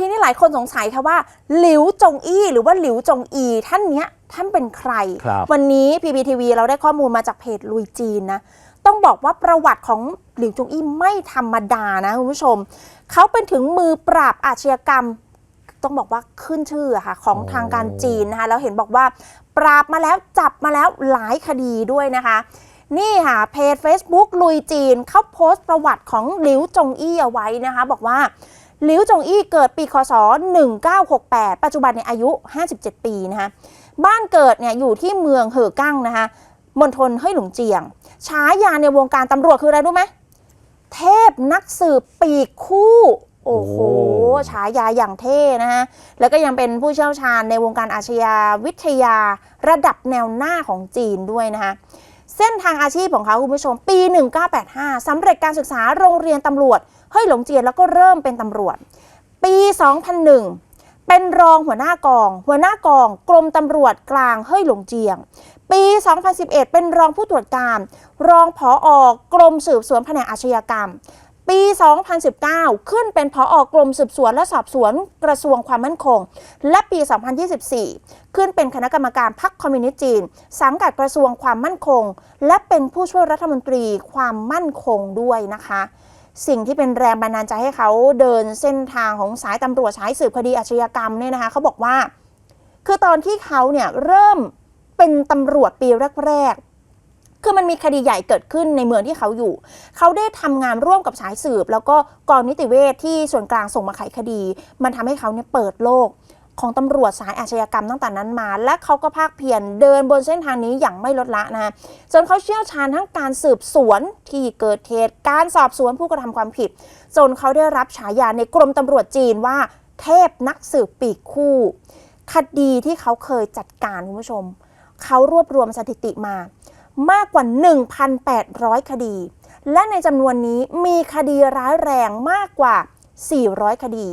ทีนี้หลายคนสงสัยค่ะว่าหลิวจงอี้หรือว่าหลิวจงอี ท่านเนี้ยท่านเป็นใครครับวันนี้ PPTV เราได้ข้อมูลมาจากเพจลุยจีนนะต้องบอกว่าประวัติของหลิวจงอี้ไม่ธรรมดานะคุณผู้ชม เขาเป็นถึงมือปราบอาชญากรรม ต้องบอกว่าขึ้นชื่ออะค่ะของโอ้ทางการจีนนะคะแล้วเห็นบอกว่า ปราบมาแล้วจับมาแล้วหลายคดีด้วยนะคะ นี่ค่ะเพจ Facebook ลุยจีนเขาโพสต์ประวัติของหลิวจงอี้เอาไว้นะคะ บอกว่า หลิวจงอี้เกิดปีคศ 1968 ปัจจุบันในยอายุ 57 ปีนะคะบ้านเกิดเนี่ยอยู่ที่เมืองเหอกั้งนะคะมณฑลเฮ่ยหลงเจียงฉายาในวงการตำรวจคืออะไรรู้ไหมเทพนักสืบปีกคู่ โอ้โหโอ้ฉายาอย่างเท่นะฮะ แล้วก็ยังเป็นผู้เชี่ยวชาญในวงการอาชญาวิทยาระดับแนวหน้าของจีนด้วยนะคะเส้นทางอาชีพของเขาคุณผู้ชม ปี 1985สำเร็จการศึกษาโรงเรียนตำรวจ เฮ้ยหลงเจียนแล้วก็เริ่มเป็นตำรวจ ปี 2001 เป็นรองหัวหน้ากอง หัวหน้ากอง กรมตำรวจกลางเฮ้ยหลงเจียง ปี 2011 เป็นรองผู้ตรวจการ รองผออกรมสืบสวนแผนกอาชญากรรม ปี 2019 ขึ้นเป็นผออกรมสืบสวนและสอบสวนกระทรวงความมั่นคง และปี 2024 ขึ้นเป็นคณะกรรมการพรรคคอมมิวนิสต์จีน สังกัดกระทรวงความมั่นคง และเป็นผู้ช่วยรัฐมนตรีความมั่นคงด้วยนะคะ สิ่งที่เป็นแรงบันดาลใจให้เขาเดินเส้นทางของสายตำรวจสายสืบคดีอาชญากรรมเนี่ยนะคะเขาบอกว่า คือตอนที่เขาเนี่ยเริ่มเป็นตำรวจปีแรกๆคือมันมีคดีใหญ่เกิดขึ้นในเมืองที่เขาอยู่ เขาได้ทำงานร่วมกับสายสืบ แล้วก็กองนิติเวชที่ส่วนกลางส่งมาไขคดี มันทำให้เขาเนี่ยเปิดโลก ของตำรวจสายอาชญากรรมตั้งแต่นั้นมา และเขาก็ภาคเพียรเดินบนเส้นทางนี้อย่างไม่ลดละนะจนเขาเชี่ยวชาญทั้งการสืบสวนที่เกิดเหตุการสอบสวนผู้กระทำความผิด จนเขาได้รับฉายาในกรมตำรวจจีนว่า เทพนักสืบปีกคู่ คดีที่เขาเคยจัดการคุณผู้ชม เขารวบรวมสถิติมามากกว่า 1,800 คดี และในจำนวนนี้มีคดีร้ายแรงมากกว่า 400 คดี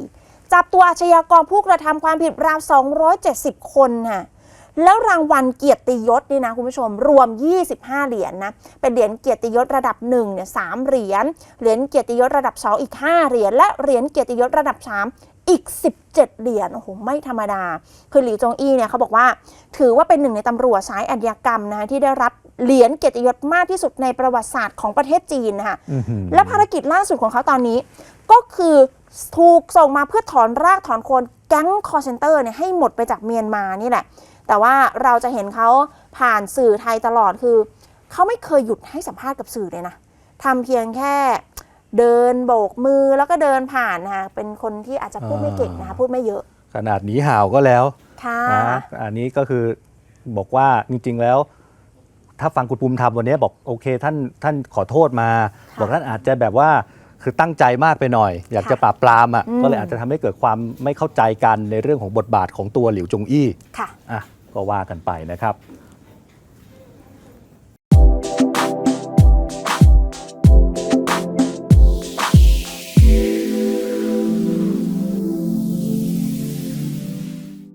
จับตัวอาชญากรผู้กระทำความผิดราว 270 คนค่ะแล้วรางวัลเกียรติยศนี่นะคุณผู้ชมรวม 25 เหรียญนนะเป็นเหรียญเกียรติยศระดับ1เนี่ย3เหรียญเหรียญเกียรติยศระดับ 2 อีก 5 เหรียญและเหรียญเกียรติยศระดับ 3 อีก 17 เหรียญโอ้โหไม่ธรรมดา คือหลีจงอี้เนี่ยเขาบอกว่า ถือว่าเป็นหนึ่งในตำรวจสายอาชญากรรมนะคะที่ได้รับ เหรียญเกียรติยศมากที่สุดในประวัติศาสตร์ของประเทศจีนนะคะอื้อหือและภารกิจล่าสุดของเขาตอนนี้ ก็คือถูกส่งมาเพื่อถอนรากถอนโคนแก๊งคอร์เซนเตอร์เนี่ยให้หมดไปจากเมียนมานี่แหละ แต่ว่าเราจะเห็นเขาผ่านสื่อไทยตลอดคือ เขาไม่เคยหยุดให้สัมภาษณ์กับสื่อเลยนะทำเพียงแค่เดินโบกมือแล้วก็เดินผ่านนะคะเป็นคนที่อาจจะพูดไม่เก่งนะคะพูดไม่เยอะ ขนาดหนีห่าวก็แล้วค่ะนะอันนี้ก็คือบอกว่าจริงๆแล้ว ถ้าฟังคุณภูมิธรรมวันนี้บอกโอเคท่านท่านขอโทษมาค่ะบอกท่านอาจจะแบบว่าคือตั้งใจมากไปหน่อย อยากจะปราบปรามอะอืมก็เลยอาจจะทำให้เกิดความไม่เข้าใจกันในเรื่องของบทบาทของตัวหลิวจงอี้ค่ะอะก็ว่ากันไปนะครับ